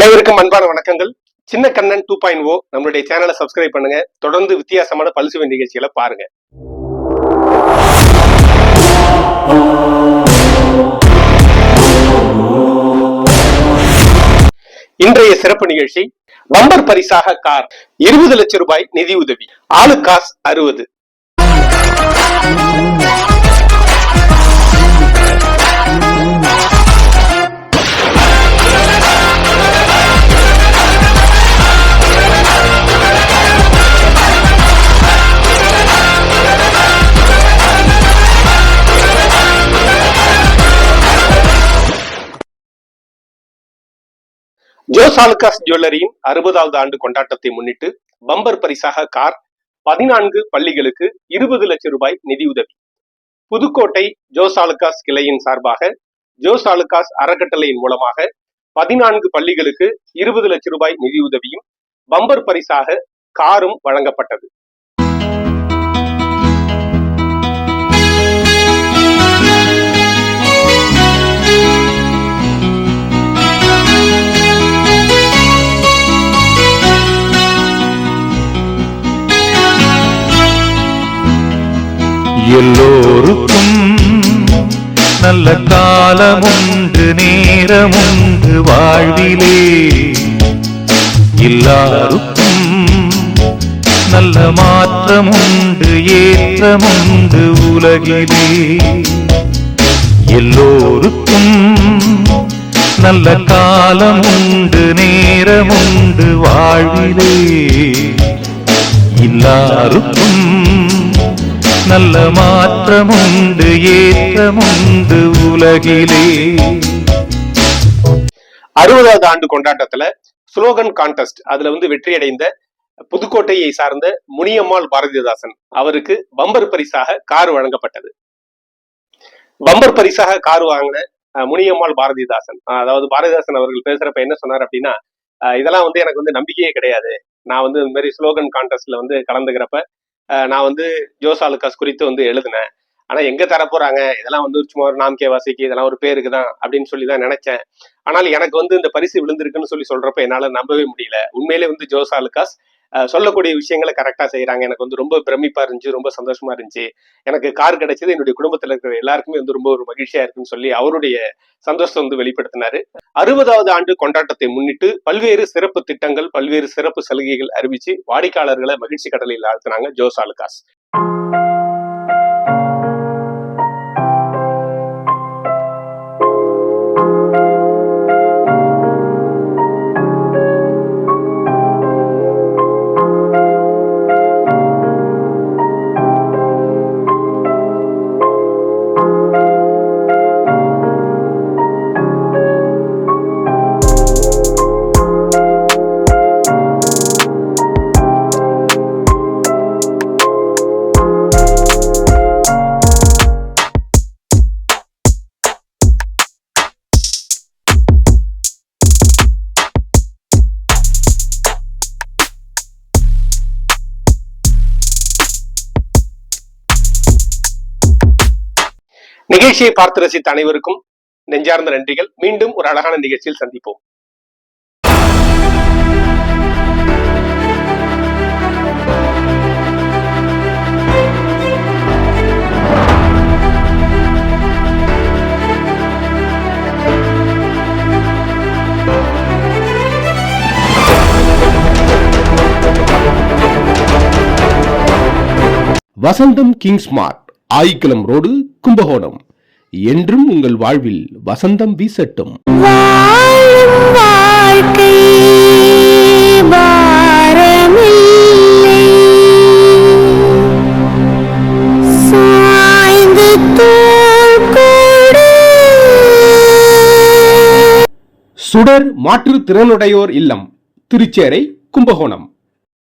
அனைவருக்கும் அன்பான வணக்கங்கள். சின்ன கண்ணன் டூ பாயிண்ட் ஓ நம்மளுடைய சேனலை சப்ஸ்கிரைப் பண்ணுங்க. தொடர்ந்து வித்தியாசமான பல்சுவை நிகழ்ச்சிகளை பாருங்க. இன்றைய சிறப்பு நிகழ்ச்சி பம்பர் பரிசாக கார் இருபது லட்சம் ரூபாய் நிதி உதவி ஆளு காசு அறுபது. ஜோஸ் ஆலுகாஸ் ஜுவல்லரியின் அறுபதாவது ஆண்டு கொண்டாட்டத்தை முன்னிட்டு பம்பர் பரிசாக கார் பதினான்கு பள்ளிகளுக்கு இருபது லட்சம் ரூபாய் நிதியுதவி புதுக்கோட்டை ஜோஸ் ஆலுகாஸ் கிளையின் சார்பாக ஜோஸ் ஆலுகாஸ் அறக்கட்டளையின் மூலமாக பதினான்கு பள்ளிகளுக்கு இருபது லட்சம் ரூபாய் நிதியுதவியும் பம்பர் பரிசாக காரும் வழங்கப்பட்டது. எல்லோருக்கும் நல்ல காலமுண்டு நேரமுண்டு வாழ்விலே. எல்லாருக்கும் நல்ல மாற்றமுண்டு ஏற்றமுண்டு உலகிலே. எல்லோருக்கும் நல்ல காலமுண்டு நேரமுண்டு வாழ்விலே. எல்லாருக்கும் நல்ல மாற்றமுண்டு ஏற்றமுண்டு உலகிலே. அறுபதாவது ஆண்டு கொண்டாட்டத்துல ஸ்லோகன் கான்டெஸ்ட் அதுல வந்து வெற்றி அடைந்த புதுக்கோட்டையை சார்ந்த முனியம்மாள் பாரதிதாசன் அவருக்கு பம்பர் பரிசாக கார் வழங்கப்பட்டது. பம்பர் பரிசாக கார் வாங்கின முனியம்மாள் பாரதிதாசன் அதாவது பாரதிதாசன் அவர்கள் பேசுறப்ப என்ன சொன்னார் அப்படின்னா இதெல்லாம் வந்து எனக்கு வந்து நம்பிக்கையே கிடையாது. நான் வந்து இந்த மாதிரி ஸ்லோகன் கான்டெஸ்ட்ல வந்து கலந்துக்கிறப்ப நான் வந்து ஜோஸ் ஆலுக்காஸ் குறித்து வந்து எழுதினேன். ஆனா எங்க தர போறாங்க இதெல்லாம் வந்து சும்மா ஒரு நாம்கே வாசிக்கு இதெல்லாம் ஒரு பேருக்கு தான் அப்படின்னு சொல்லி தான் நினைச்சேன். ஆனால் எனக்கு வந்து இந்த பரிசு விழுந்திருக்குன்னு சொல்லி சொல்றப்ப என்னால நம்பவே முடியல. உண்மையிலே வந்து ஜோஸ் ஆலுக்காஸ் சொல்லக்கூடிய விஷயங்களை கரெக்டா செய்கிறாங்க எனக்கு வந்து ரொம்ப பிரமிப்பா இருந்துச்சு ரொம்ப சந்தோஷமா இருந்துச்சு. எனக்கு கார் கிடைச்சது என்னுடைய குடும்பத்துல இருக்கிற எல்லாருக்குமே வந்து ரொம்ப ஒரு மகிழ்ச்சியா இருக்குன்னு சொல்லி அவருடைய சந்தோஷத்தை வந்து வெளிப்படுத்தினாரு. அறுபதாவது ஆண்டு கொண்டாட்டத்தை முன்னிட்டு பல்வேறு சிறப்பு திட்டங்கள் பல்வேறு சிறப்பு சலுகைகள் அறிவிச்சு வாடிக்கையாளர்களை மகிழ்ச்சி கடலில் ஆழ்த்தினாங்க ஜோஸ் ஆலுகாஸ். நிகழ்ச்சியை பார்த்து ரசித்த அனைவருக்கும் நெஞ்சார்ந்த நன்றிகள். மீண்டும் ஒரு அழகான நிகழ்ச்சியில் சந்திப்போம். Vasantham king smart road Kumbakonam. என்றும் உங்கள் வாழ்வில் வசந்தம் வீசட்டும். சுடர் மாற்றுத் திறனுடையோர் இல்லம் திருச்சேரை கும்பகோணம்.